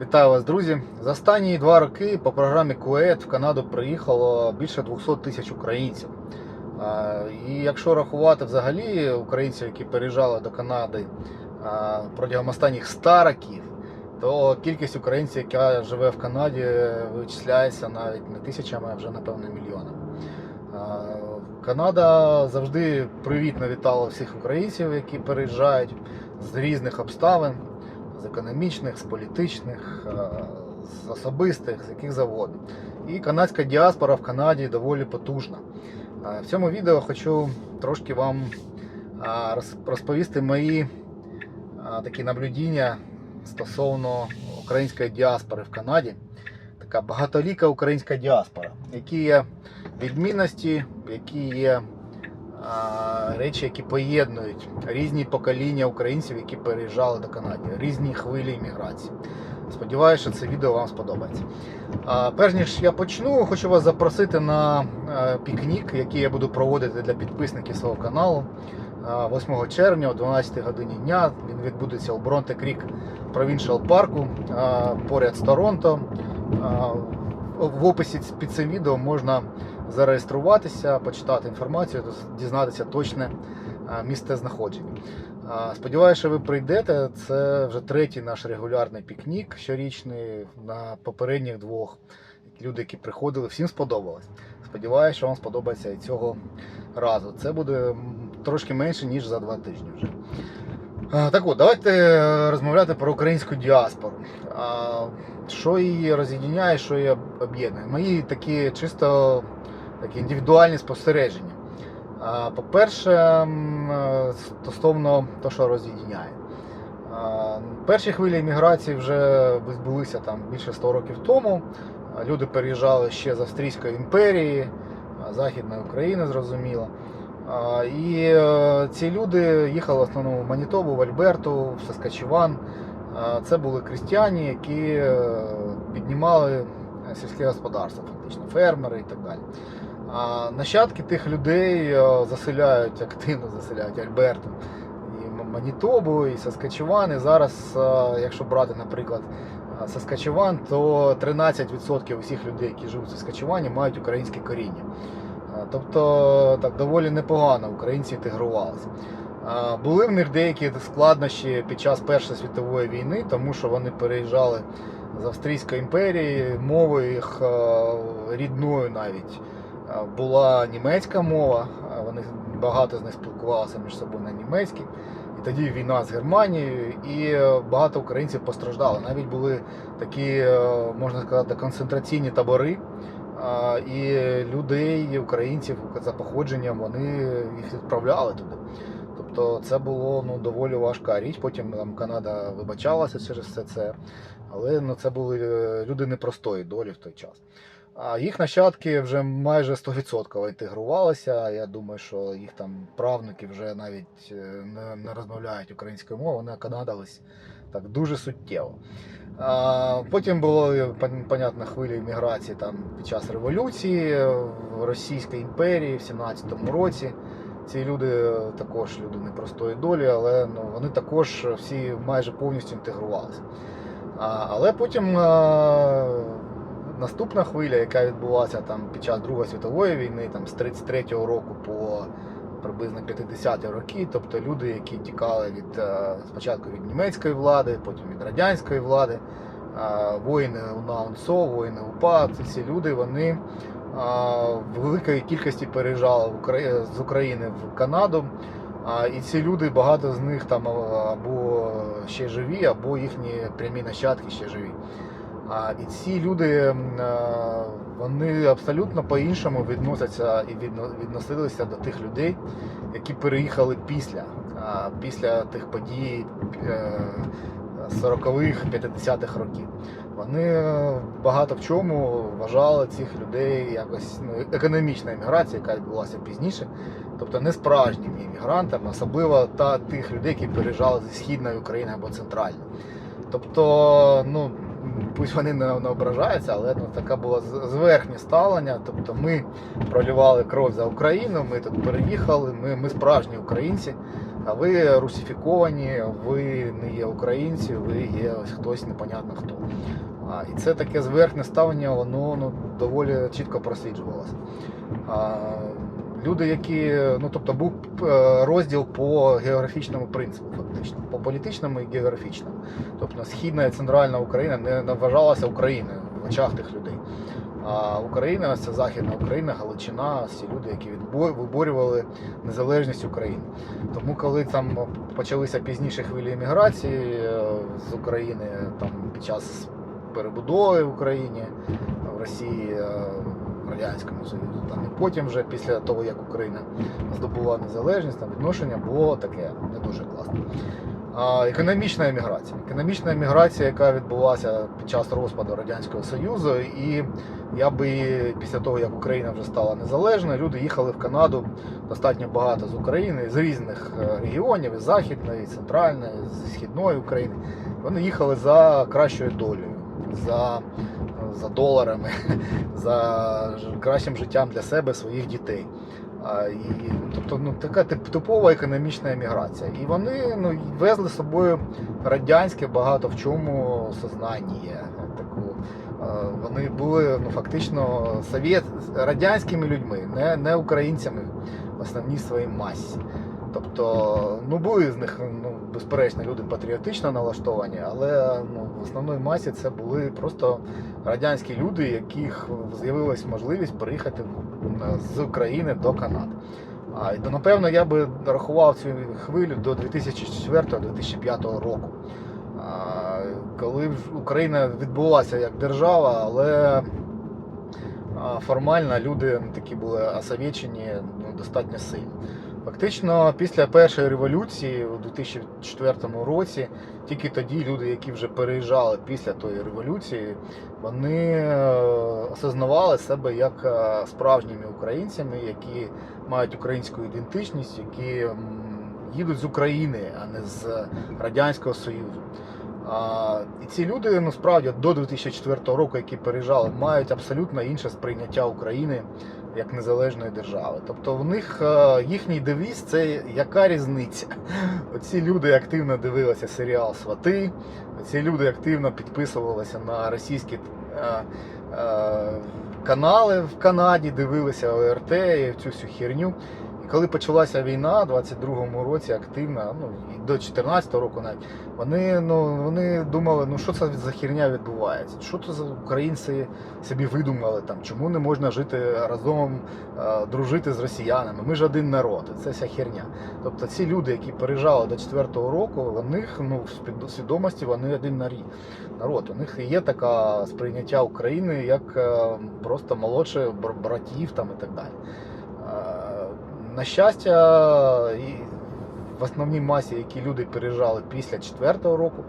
Вітаю вас, друзі! За останні два роки по програмі КУЕТ в Канаду приїхало більше 200 тисяч українців. І якщо рахувати взагалі українців, які переїжджали до Канади протягом останніх 100 років, то кількість українців, яка живе в Канаді, вичисляється навіть не тисячами, а вже напевно мільйонами. Канада завжди привітно вітала всіх українців, які переїжджають з різних обставин з економічних, з політичних, е, з особистих, з яких завгодно. І канадська діаспора в Канаді доволі потужна. Е, В цьому відео хочу трошки вам е, розповісти мої такі наблюдіння стосовно української діаспори в Канаді. Така багатоліка українська діаспора, які є відмінності, які є речі, які поєднують різні покоління українців, які переїжджали до Канади, різні хвилі імміграції. Сподіваюся, що це відео вам сподобається. Перш ніж я почну, хочу вас запросити на е, пікнік, який я буду проводити для підписників свого каналу. 8 червня о 12 годині дня він відбудеться у Бронте Крік Провіншал парку поряд з Торонто. В описі під цим відео можна зареєструватися, почитати інформацію, дізнатися точне місце знаходження. Сподіваюся, що ви прийдете. Це вже третій наш регулярний пікнік щорічний на попередніх двох. Люди, які приходили, всім сподобалось. Сподіваюся, що вам сподобається і цього разу. Це буде трошки менше, ніж за два тижні вже. Так от, давайте е, розмовляти про українську діаспору. Що її роз'єдняє, що її об'єднує? Мої такі чисто такі індивідуальні спостереження. По-перше, е, стосовно того, що роз'єдняє. Перші хвилі еміграції вже відбулися там більше 100 років тому. Люди переїжджали ще з Австрійської імперії, Західної України, зрозуміло. І е, ці люди їхали в основному в Манітобу, в Альберту, в Саскачеван. Це були крістяні, які е, піднімали сільське господарство, фактично, фермери і так далі. А нащадки тих людей е, заселяють, активно заселяють Альберту, і Манітобу, і Саскачеван. І зараз, е, якщо брати, наприклад, е, Саскачеван, то 13% усіх людей, які живуть в Саскачевані, мають українське коріння. Тобто так доволі непогано українці інтегрувалися. Були в них деякі складнощі під час Першої світової війни, тому що вони переїжджали з Австрійської імперії, мовою їх рідною навіть була німецька мова. Вони багато з них спілкувалися між собою на німецькій. І тоді війна з Германією, і е, багато українців постраждало. Навіть були такі, е, можна сказати, концентраційні табори. І людей, українців за походженням, вони їх відправляли туди. Тобто це було ну, доволі важка річ. Потім там Канада вибачалася через все це. Але ну, це були е, люди непростої долі в той час. А їх нащадки вже майже 100% інтегрувалися. Я думаю, що їх там правнуки вже навіть е, не, не розмовляють українською мовою, вони оканадались так дуже суттєво. А, Потім було понятно, хвилі імміграції там під час революції в Російській імперії в 17-му році. Ці люди також люди непростої долі, але ну, вони також всі майже повністю інтегрувалися. А, але потім а, наступна хвиля, яка відбулася там під час Другої світової війни, там з 33-го року по приблизно 50-ті роки, тобто люди, які тікали від е, спочатку від німецької влади, потім від радянської влади, е, воїни УНА УНСО, воїни УПА, це всі люди, вони е, в великій кількості переїжджали з України в Канаду. І ці люди, багато з них там або ще живі, або їхні прямі нащадки ще живі. А, І ці люди вони абсолютно по-іншому відносяться і відносилися до тих людей, які переїхали після, після тих подій е, 40-х, 50-х років. Вони е, багато в чому вважали цих людей якось ну, економічна імміграція, яка відбулася пізніше, тобто не справжніми іммігрантами, особливо та тих людей, які переїжджали зі східної України або центральної. Тобто, ну пусть вони не, не ображаються, але ну, таке було зверхнє ставлення. Тобто ми пролівали кров за Україну, ми тут переїхали, ми, ми справжні українці. А ви русифіковані, ви не є українці, ви є ось хтось непонятно хто. А, і це таке зверхне ставлення, воно ну, доволі чітко просліджувалося. Люди, які, ну тобто був е, розділ по географічному принципу, фактично, по політичному і географічному. Тобто східна і центральна Україна не вважалася Україною в очах тих людей. А Україна це Західна Україна, Галичина, всі люди, які виборювали незалежність України. Тому, коли там почалися пізніші хвилі еміграції е, з України там під час перебудови в Україні, в Росії, е, Радянському Союзі, там і потім, вже після того, як Україна здобула незалежність, там відношення було таке не дуже класне. Економічна еміграція. Економічна еміграція, яка відбулася під час розпаду Радянського Союзу, і я би після того, як Україна вже стала незалежною, люди їхали в Канаду достатньо багато з України, з різних е, регіонів, із Західної, і Центральної, з Східної України. Вони їхали за кращою долею, за, за доларами, за кращим життям для себе, своїх дітей. І, тобто ну, така типова економічна еміграція. І вони ну, везли з собою радянське багато в чому сознання. Вони були ну, фактично совєт, радянськими людьми, не, не українцями в основній своїй масі. Тобто, ну були з них ну, безперечно люди патріотично налаштовані, але ну, в основній масі це були просто радянські люди, яких з'явилась можливість приїхати з України до Канади. А, і, напевно, я би рахував цю хвилю до 2004-2005 року, коли Україна відбулася як держава, але формально люди ну, такі були осовєчені ну, достатньо сильно. Фактично, після першої революції у 2004 році, тільки тоді люди, які вже переїжджали після тої революції, вони е, осознавали себе як е, справжніми українцями, які мають українську ідентичність, які їдуть з України, а не з Радянського Союзу. А, і ці люди ну, справді до 2004 року, які переїжджали, мають абсолютно інше сприйняття України як незалежної держави. Тобто в них е, їхній девіз це яка різниця. Оці люди активно дивилися серіал Свати, ці люди активно підписувалися на російські е, е, канали в Канаді, дивилися ОРТ і цю всю херню. І коли почалася війна у 22-му році активно, ну і до 14-го року навіть, вони, ну, вони думали, ну що це за херня відбувається? Що це за українці собі видумали там? Чому не можна жити разом, е, дружити з росіянами? Ми ж один народ, це вся херня. Тобто ці люди, які переїжджали до 4-го року, у них ну, в свідомості вони один нарі- народ. У них є таке сприйняття України як е, просто молодших бр- братів там і так далі. Е, На щастя, в основній масі, які люди переїжджали після 4-го року,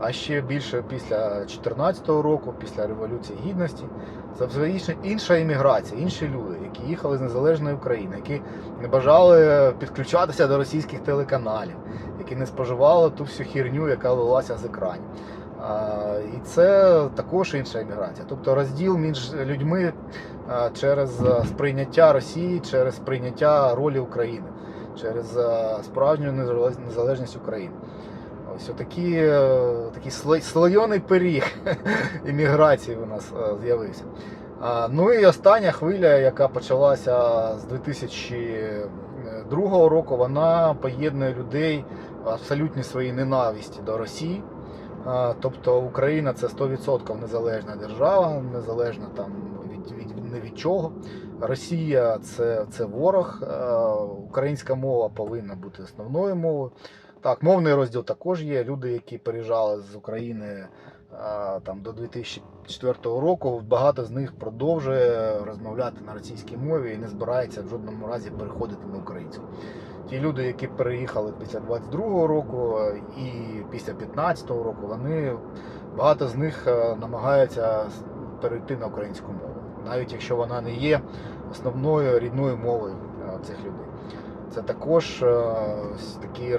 а ще більше після 14-го року, після Революції Гідності, це вже інша- імміграція, інші люди, які їхали з незалежної України, які не бажали підключатися до російських телеканалів, які не споживали ту всю херню, яка лилася з екранів. І це також інша імміграція. Тобто розділ між людьми через сприйняття Росії, через сприйняття ролі України, через справжню незалез- незалежність України. Ось отакі, е, такий слойоний пиріг імміграції у нас е, з'явився. Ну і остання хвиля, яка почалася з 2002 року, вона поєднує людей в абсолютній своїй ненависті до Росії. Тобто Україна це 100% незалежна держава, незалежна там від, від, не від чого. Росія це, це ворог. Українська мова повинна бути основною мовою. Так, мовний розділ також є. Люди, які переїжджали з України там до 2004 року, багато з них продовжує розмовляти на російській мові і не збирається в жодному разі переходити на українську. Ті люди, які переїхали після 22-го року е, і після 15-го року, вони багато з них е, намагаються перейти на українську мову, навіть якщо вона не є основною рідною мовою е, цих людей. Це також такий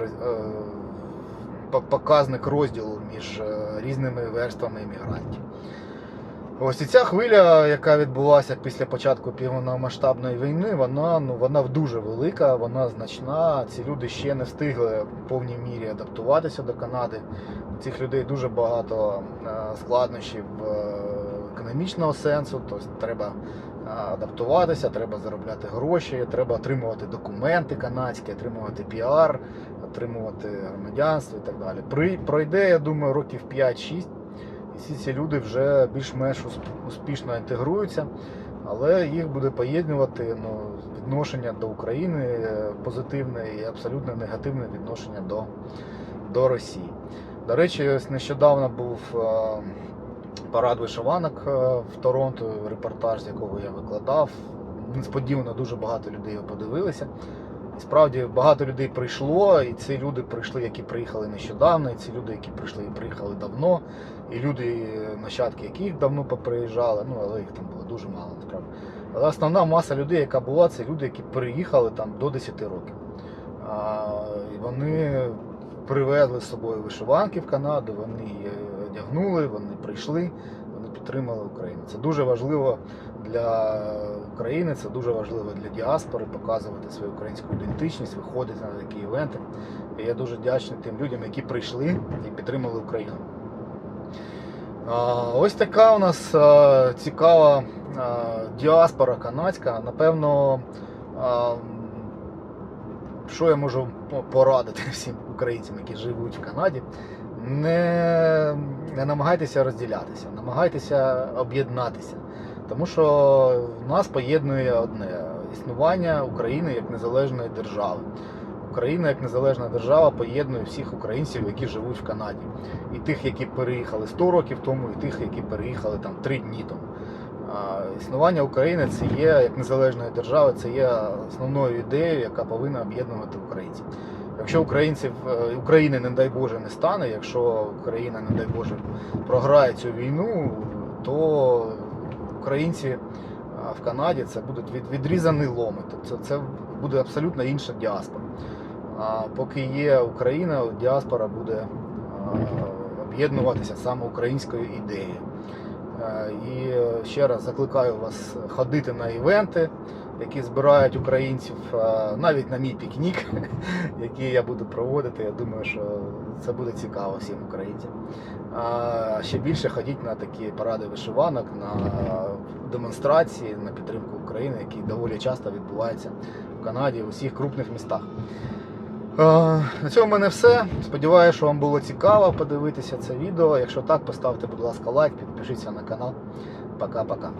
показник розділу між різними верствами іммігрантів. Ось і ця хвиля, яка відбулася після початку повномасштабної війни, вона ну вона дуже велика, вона значна. Ці люди ще не встигли в повній мірі адаптуватися до Канади. У цих людей дуже багато е, складнощів е, економічного сенсу. Тобто треба е, адаптуватися, треба заробляти гроші, треба отримувати документи канадські, отримувати піар, отримувати громадянство і так далі. При- Пройде, я думаю, років 5-6. Всі ці люди вже більш-менш усп- успішно інтегруються, але їх буде поєднувати ну, відношення до України е, позитивне і абсолютно негативне відношення до, до Росії. До речі, ось нещодавно був е, парад вишиванок е, в Торонто, репортаж, з якого я викладав. Несподівано дуже багато людей його подивилися. Справді багато людей прийшло, і ці люди прийшли, які приїхали нещодавно, і ці люди, які прийшли і приїхали давно, і люди, нащадки яких давно поприїжджали, ну але їх там було дуже мало насправді. Але основна маса людей, яка була, це люди, які переїхали там до 10 років. А, і вони привезли з собою вишиванки в Канаду, вони одягнули, вони прийшли, вони підтримали Україну. Це дуже важливо для України, це дуже важливо для діаспори показувати свою українську ідентичність, виходити на такі івенти. І я дуже вдячний тим людям, які прийшли і підтримали Україну. Ось така у нас цікава діаспора канадська. Напевно, що я можу порадити всім українцям, які живуть в Канаді. Не, не намагайтеся розділятися, намагайтеся об'єднатися. Тому що нас поєднує одне існування України як незалежної держави. Україна як незалежна держава поєднує всіх українців, які живуть в Канаді. І тих, які переїхали 100 років тому, і тих, які переїхали там 3 дні тому. Існування України це є як незалежної держави, це є основною ідеєю, яка повинна об'єднувати українців. Якщо українців е, України, не дай Боже, не стане, якщо Україна, не дай Боже, програє цю війну, то українці а, в Канаді це будуть від, відрізаний ломи. Тобто це буде абсолютно інша діаспора. А поки є Україна, діаспора буде об'єднуватися саме українською ідеєю. Е, І ще раз закликаю вас ходити на івенти, які збирають українців, е, навіть на мій пікнік, який я буду проводити. Я думаю, що це буде цікаво всім українцям. А ще більше ходіть на такі паради вишиванок, на демонстрації на підтримку України, які доволі часто відбуваються в Канаді, в усіх крупних містах. Е, На цьому в мене все. Сподіваюся, що вам було цікаво подивитися це відео. Якщо так, поставте, будь ласка, лайк, підпишіться на канал. Пока-пока.